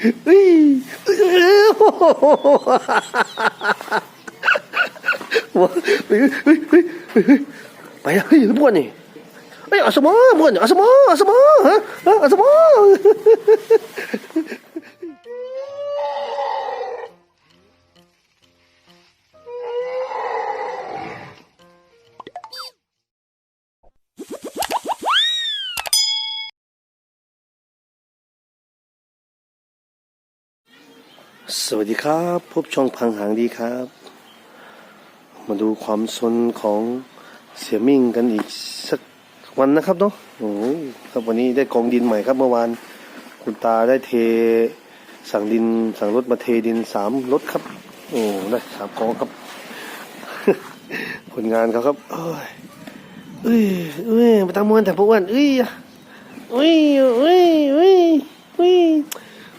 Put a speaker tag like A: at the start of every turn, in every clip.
A: 哎，我哎哎哎哎，哎呀，哎呀，不管你，哎呀，什么不你？什么啊？什么啊？啊？什么？ สวัสดีครับ พบช่องพังหางดีครับ มาดูความสนของเสียมิ่งกันอีกสักวันนะครับเนาะโอ้ครับวันนี้ได้กองดินใหม่ครับเมื่อวานคุณตาได้เทสั่งดินสั่งรถมาเทดินสามรถครับ โอ้ได้สามกองครับ ผลงานเขาครับเอ้ยเอ้ยเอ้ยไปตามมวนแต่พวกอ้วันเอ้ยเอ้ยเอ้ยเอ้ยเอ้ย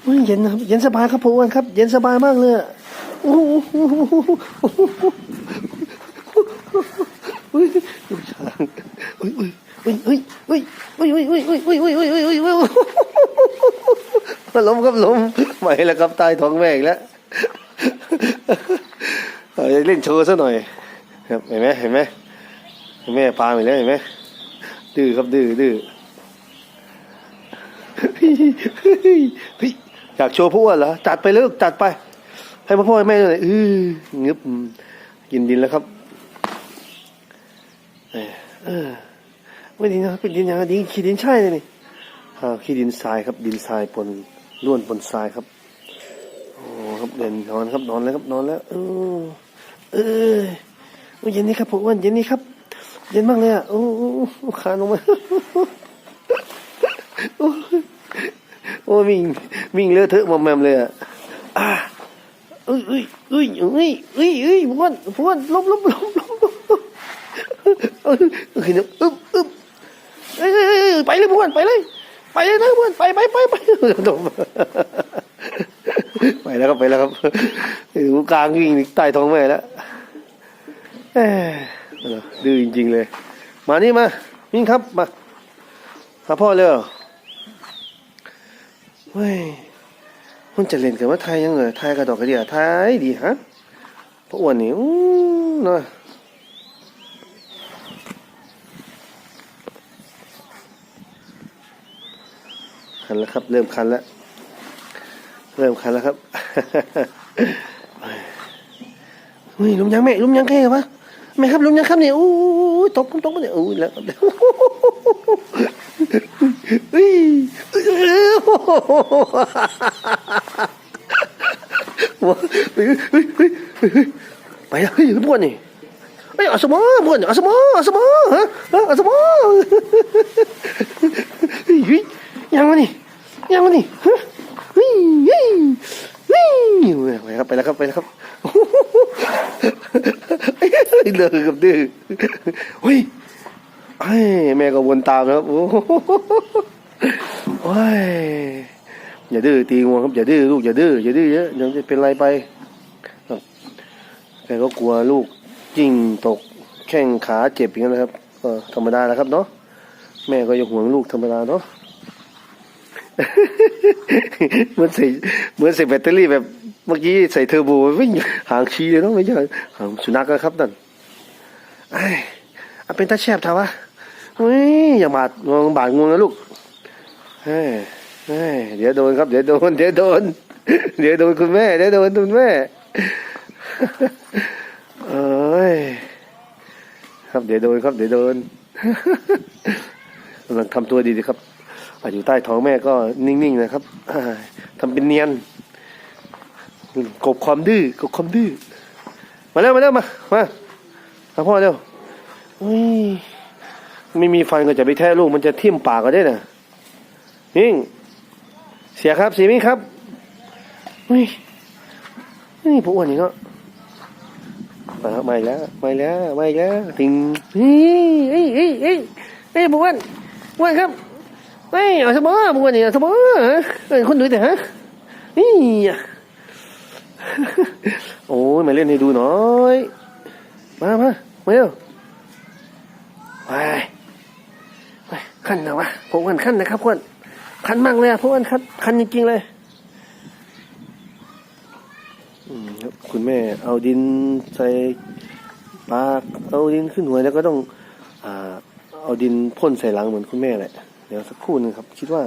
A: อุ้ยเย็นนะครับเย็นสบายครับผมอ้วนครับ เย็นสบายมากเลยอะโอ้โหอุ้ยดูช้างอุ้ยอุ้ยอุ้ยอุ้ยอุ้ยอุ้ยอุ้ยอุ้ยอุ้ยอุ้ยอุ้ยอุ้ยอุ้ยอุ้ยล้มครับล้มไม่แล้วครับใต้ท้องแม่อีกแล้วเอาเล่นโชว์ซะหน่อยครับเห็นไหมเห็นไหมเห็นไหมปลาอีกแล้วเห็นไหมดื้อครับดื้อดื้อเฮ้ย อยากโชว์พวกเหรอจัดไปเลยลูกจัดไป ให้พ่อพ่อแม่หน่อยเอองึบกินดินแล้วครับเออไม่ดินนะเป็นดินอย่างดินขี้ดินใช่เลยนี่ขี้ดินทรายครับ ดินทรายปนล้วนปนทรายครับโอ้ครับเด่นนอนครับนอนแล้วครับนอนแล้วเออเออโอ้เย็นนี้ครับผมอ้วนเย็นนี้ครับเย็นมากเลยอะโอ้โอ้โอ้ขาลงมาโอ้ยโอ้ย วิ่งเลอะเทอะมอมแมมเลยอะอ่าเอ้ยเอ้ยเอ้ยเอ้ยเอ้ยเอ้ยพวนพวนลบลบลบลบลบเอ้ยอึ๊บอึ๊บเอ้ยเอ้ยไปเลยพวนไปเลย ไปเลยนะพวนไปไปไปไปไปแล้วครับไปแล้วครับอยู่กลางวิ่งใต้ท้องแม่แล้วดื้อจริงๆเลย มานี่มาวิ่งครับมาหาพ่อเร็ว เฮ้ยมันจะเล่นกันว่าไทยยังเหรอไทยกระดอกกระเดียไทยดีฮะพระอ้วนนี้อู้เนาะคันแล้วครับ เริ่มคันแล้ว เริ่มคันแล้วครับเฮ้ยลุมยังแม่ลุมยังแค่ปะแม่ครับลุมยังครับเนี่ยอู้ตกตกมาเนี่ยอู้แล้ว ครับเฮ้ยเฮ้ยเฮ้ยเฮ้ยเฮ้ยเฮ้ยไปแล้วเฮ้ยบ้วนนี่เฮ้อสมอบ้วนอสมออสมอฮะอสมอยเฮ้ยยังวะนี่ยังวะนี่ฮะเฮ้ยเฮ้ยเฮ้ยไปครับไปแล้วครับไปแล้วครับเลิกกับดื้อเฮ้ย เฮ้ยแม่ก็วนตามนะครับโอ้โหโอ้ยอย่าดื้อตีงวงครับอย่าดื้อลูกอย่าดื้ออย่าดื้อเยอะเดี๋ยวจะเป็นไรไปครับแกก็กลัวลูกจิ้งตกแข้งขาเจ็บอย่างนั้นนะครับก็ธรรมดาแล้วครับเนาะแม่ก็ยังห่วงลูกธรรมดาเนาะเหมือนใส่เหมือนใส่แบตเตอรี่แบบเมื่อกี้ใส่เทอร์โบวิ่งหางชีเลยเนาะไม่ใช่หางสุนัขนะครับนั่นไอ้เอาเป็นตาแชบเถอะวะ เฮ้ยอย่าบาดงวงบาดงวงนะลูกเฮ้ยเฮ้ยเดี๋ยวโดนครับ เดี๋ยวโดน เดี๋ยวโดน เดี๋ยวโดนคุณแม่ เดี๋ยวโดนคุณแม่เอ้ยครับเดี๋ยวโดนครับ เดี๋ยวโดนกำลังทำตัวดีๆครับอยู่ใต้ท้องแม่ก็นิ่งๆนะครับทำเป็นเนียนกบความดื้อกบความดื้อมาเร็วมาเร็วมามาหาพ่อเร็วอุ้ย ไม่มีฟันก็จะไปแท้ลูกมันจะทิ่มปากก็ได้น่ะนิ่งเสียครับเสียมิ่งครับนี่นี่พวกอ้วนนี่เนาะมาแล้วมาอีกแล้วมาอีกแล้วมาอีกแล้วติงนี่เอ้ยเอ้ยเอ้ยเอ้ยพวกอ้วนอ้วนครับเฮ้ยเอาสมอพวกอ้วนนี่เอาสมอเอ้ยคนดูแต่ฮะนี่โอ้ยมาเล่นให้ดูหน่อย มามามาเร็วไป ขั้นนะวะผมกันขั้นนะครับพวกคันมากเลยอะพวกคันคันจริงๆเลยคุณแม่เอาดินใส่ปากเอาดินขึ้นหัวแล้วก็ต้องอ่าเอาดินพ่นใส่หลังเหมือนคุณแม่แหละเดี๋ยวสักครู่นึงครับ คิดว่า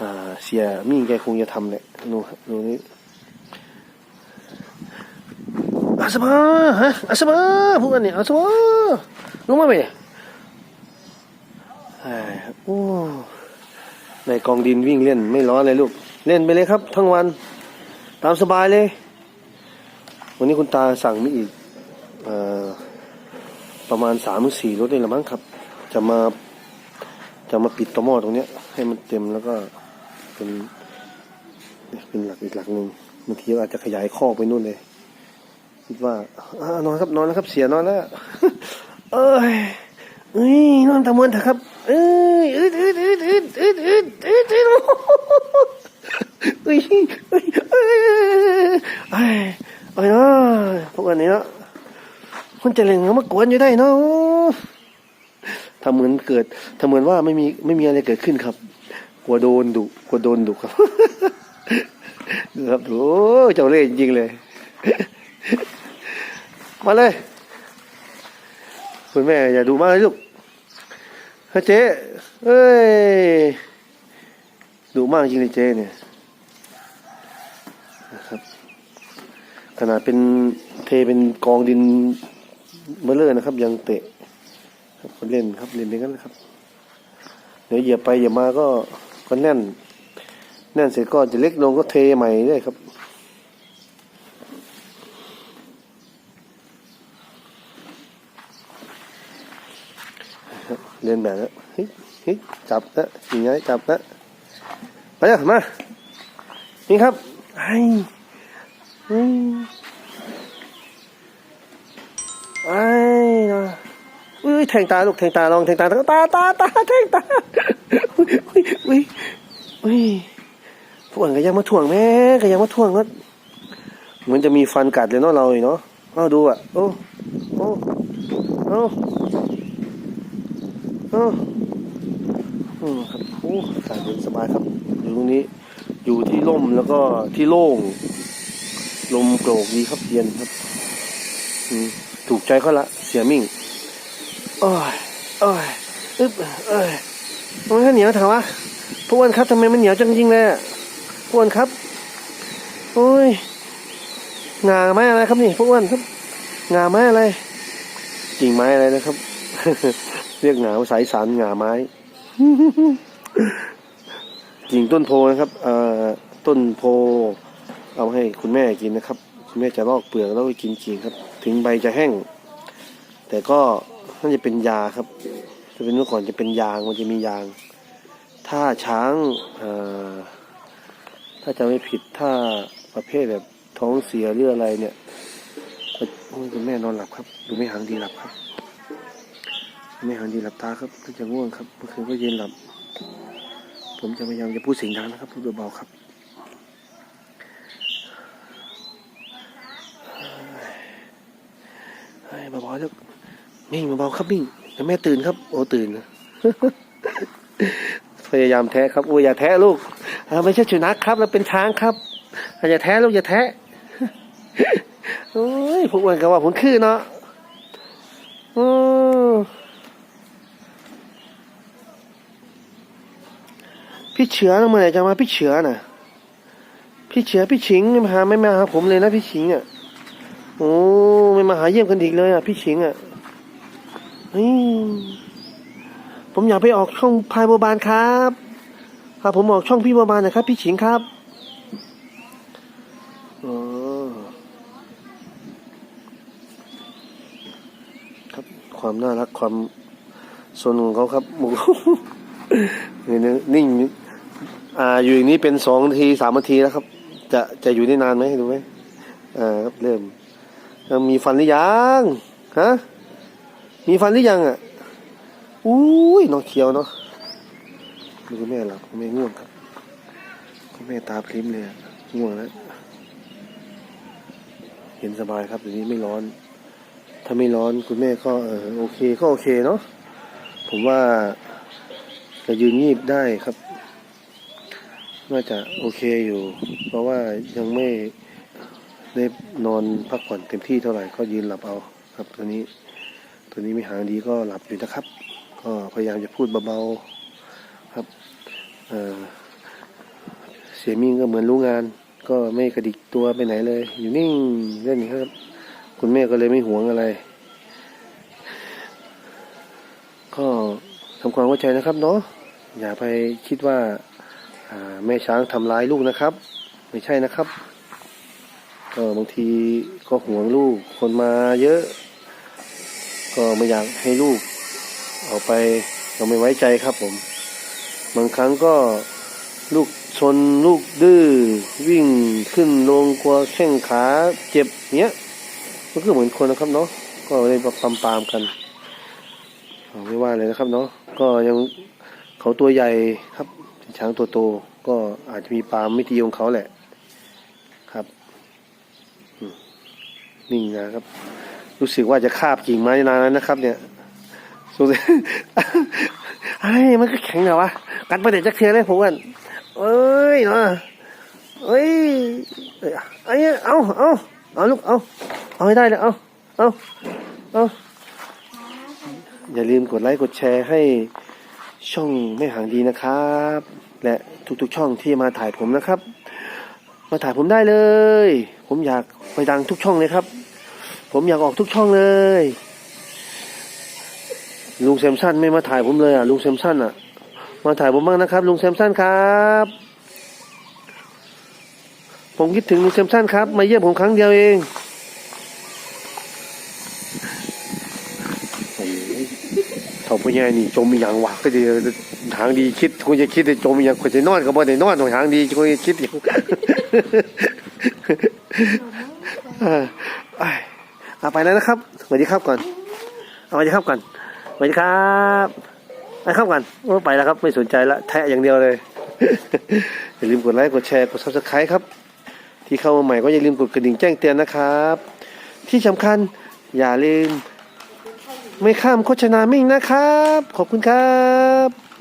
A: อ่า เสียมิ่งแกคงจะทำแหละดูดูนี้อาสมาฮะอาสมาพวกอันนี้อาสมาลงมาไปเนี่ย โอ้ในกองดินวิ่งเล่นไม่ร้อนเลยลูก เล่นไปเลยครับ ทั้งวัน ตามสบายเลย วันนี้คุณตาสั่งมีอีกอประมาณสามหรือสี่รถนี่แหละมั้งครับ จะมาจะมาปิดตอหม้อตรงเนี้ย ให้มันเต็มแล้วก็เป็นเป็นหลักอีกหลักหนึ่งบางทีอาจจะขยายข้อไปนู่นเลย คิดว่าอ่านอนครับนอนแล้วครับเสียนอนแล้วเอ้ยเอ้ยนอนตะมวนเถอะครับ เอ้ยอึดอึดอึดอึดอึดอึดอึดอึดเอ้ยเอ้ยเอ้ยเอ้ยเอ้ยเนาะพวกอันนี้เนาะมันจะเล่นเขามากวนอยู่ได้เนาะทำเหมือนเกิดทำเหมือนว่าไม่มีไม่มีอะไรเกิดขึ้นครับ กลัวโดนดุกลัวโดนดุครับดูครับโอ้เจ้าเล่ห์จริงๆเลย มาเลย คุณแม่อย่าดูมากเลยลูกฮะ เจ๊เอ้ยดูมากจริงเลยเจ๊เนี่ยนะครับขนาดเป็นเทเป็นกองดินเบลเลอร์นะครับ ยังเตะครับคนเล่นครับเล่นไปงั้นนะครับ เดี๋ยวเหยียบไปเหยียบมาก็ก็แน่น แน่นเสร็จก็จะเล็กลงก็เทใหม่เรื่อยครับ เรียนแบบแล้วเฮ้ยเฮ้ยจับนะอย่างไงจับนะไปเลยมา นี่ครับไอ้ไอ้ไอ้นะอุ้ยแทงตาลูกแทงตาลองแทงตาตาตาตาแทงตาอุ้ยอุ้ยอุ้ยอุ้ยพวกอันก็ยังมาถ่วงแม่ก็ยังมาถ่วงก็เหมือนจะมีฟันกัดเลยเนาะเราอีเนาะเอาดูอะโอ้โอ้โอ้ เอออืมครับโอ้อากาศเย็นสบายครับ อยู่ตรงนี้ อยู่ที่ร่มแล้วก็ที่โล่ง ลมโกรกดีครับเย็นครับ อืมถูกใจเขาละเสียมิ่งโอ้ยโอ้ยอึ๊บเอ้ยทำไมเหนียวถอะวะพวกนครับทำไมมันเหนียวจังจริงเลยพวกนครับโอ้ยงาไม้อะไรครับนี่พวกนครับงาไม้อะไรกิ่งไม้อะไรนะครับ เรียกหงาภาษาอีสานหงาไม้ กิ่งต้นโพนะครับเอ่อต้นโพ เอาให้คุณแม่กินนะครับ คุณแม่จะลอกเปลือกแล้วก็กินกิ่งครับ ถึงใบจะแห้ง แต่ก็น่าจะเป็นยาครับจะเป็นเมื่อก่อนจะเป็นยางมันจะมียาง ถ้าช้างเอ่อถ้าจะไม่ผิดถ้าประเภทแบบท้องเสียหรืออะไรเนี่ยก็โอ้ยคุณแม่นอนหลับครับดูไม่หางดีหลับครับ ไม่หันดีหลับตาครับก็จะง่วงครับเมื่อคืนก็เย็นหลับ ผมจะพยายามจะพูดเสียงดังนะครับพูดเบาๆครับเฮ้เบาๆแล้วนิ่งเบาๆครับนิ่งแต่แม่ตื่นครับ โอ้ตื่นพยายามแท้ครับโอ้อย่าแท้ลูกอ่าไม่ใช่สุนัขครับเราเป็นช้างครับอย่าแท้ลูกอย่าแท้โอ้ยพวกอ้วนก็ว่าผมคือเนาะ พี่เฉือนะเมื่อไหร่จะมาพี่เฉือน่ะ พี่เฉือพี่ชิงไม่มาหาไม่มาหาผมเลยนะพี่ชิงอะโอ้ไม่มาหาเยี่ยมกันอีกเลยอะพี่ชิงอะเฮ้ยผมอยากไปออกช่องพายโบบานครับพาผมออกช่องพี่โบบานนะครับ พี่ชิงครับอ๋อครับความน่ารักความสนของเขาครับหมูนี่นะนิ่ง อ่าอยู่อย่างนี้เป็นสองนาทีสามนาทีแล้วครับ จะจะอยู่ได้นานไหมดูไหมอ่าครับเริ่มมีฟันหรือยังฮะมีฟันหรือยังอะอุ้ยน้องเขียวเนาะดูคุณแม่หลับคุณแม่ง่วงครับคุณแม่ตาพริ้มเลยง่วงแล้วเห็นสบายครับเดี๋ยวนี้ไม่ร้อน ถ้าไม่ร้อนคุณแม่ก็เออโอเคก็โอเคเนาะผมว่าจะยืนงีบได้ครับ น่าจะโอเคอยู่ เพราะว่ายังไม่ได้นอนพักผ่อนเต็มที่เท่าไหร่ก็ยืนหลับเอาครับ ตัวนี้ ตัวนี้ไม่หางดีก็หลับอยู่นะครับ ก็พยายามจะพูดเบาๆครับเออเสียมิ่งก็เหมือนรู้งาน ก็ไม่กระดิกตัวไปไหนเลย อยู่นิ่งเล่นครับ คุณแม่ก็เลยไม่หวงอะไร ก็ทำความเข้าใจนะครับเนาะอย่าไปคิดว่า แม่ช้างทำร้ายลูกนะครับ ไม่ใช่นะครับก็บางทีก็ห่วงลูกคนมาเยอะ ก็ไม่อยากให้ลูกเอาไปเราไม่ไว้ใจครับผม บางครั้งก็ลูกชนลูกดื้อวิ่งขึ้นลงกลัวแข้งขาเจ็บเนี้ยมันก็เหมือนคนนะครับเนาะก็เลยปามปามๆกันไม่ว่าเลยนะครับเนาะก็ยังเขาตัวใหญ่ครับ ช้างตัวโตก็อาจจะมีปามไม่ตีของเขาแหละครับนิ่งนะครับ รู้สึกว่าจะคาบกิ่งไม้นานแล้วนะครับ เนี่ยสงสัยอะไรมันก็แข็งเหรอวะกัดไปเด็ดจักเทียเลยผมว่าเอ้ยเนาะเอ้ยเอ้ยเอ้ยเอาเอาเอาลูกเอาเอาให้ได้เลยเอาเอาเอาอย่าลืมกดไลค์กดแชร์ให้ ช่องไม่ห่างดีนะครับ และทุกๆช่องที่มาถ่ายผมนะครับ มาถ่ายผมได้เลย ผมอยากไปดังทุกช่องเลยครับ ผมอยากออกทุกช่องเลย ลุงแซมสันไม่มาถ่ายผมเลยอะลุงแซมสันอะ มาถ่ายผมบ้างนะครับ ลุงแซมสันครับ ผมคิดถึงลุงแซมสันครับ มาเยี่ยมผมครั้งเดียวเองโอ้ยเท่าพ่อ ใหญ่นี่จมอีหยังวะก็จะทางดีคิดคงจะคิดได้จมอีหยังควรจะนอนก็บ่ได้นอนทางดีคงจะคิดอยู่เออไอ้เอาไปแล้วนะครับสวัสดีครับก่อนเอาสวัสดีครับก่อนสวัสดีครับไปครับก่อนไปแล้วครับ ไม่สนใจละแทะอย่างเดียวเลยอย่าลืมกดไลค์กดแชร์กดซับสไครต์ครับ ที่เข้ามาใหม่ก็อย่าลืมกดกระดิ่งแจ้งเตือนนะครับ ที่สำคัญอย่าลืม ไม่ข้ามโฆษณามิ่งนะครับ ขอบคุณครับ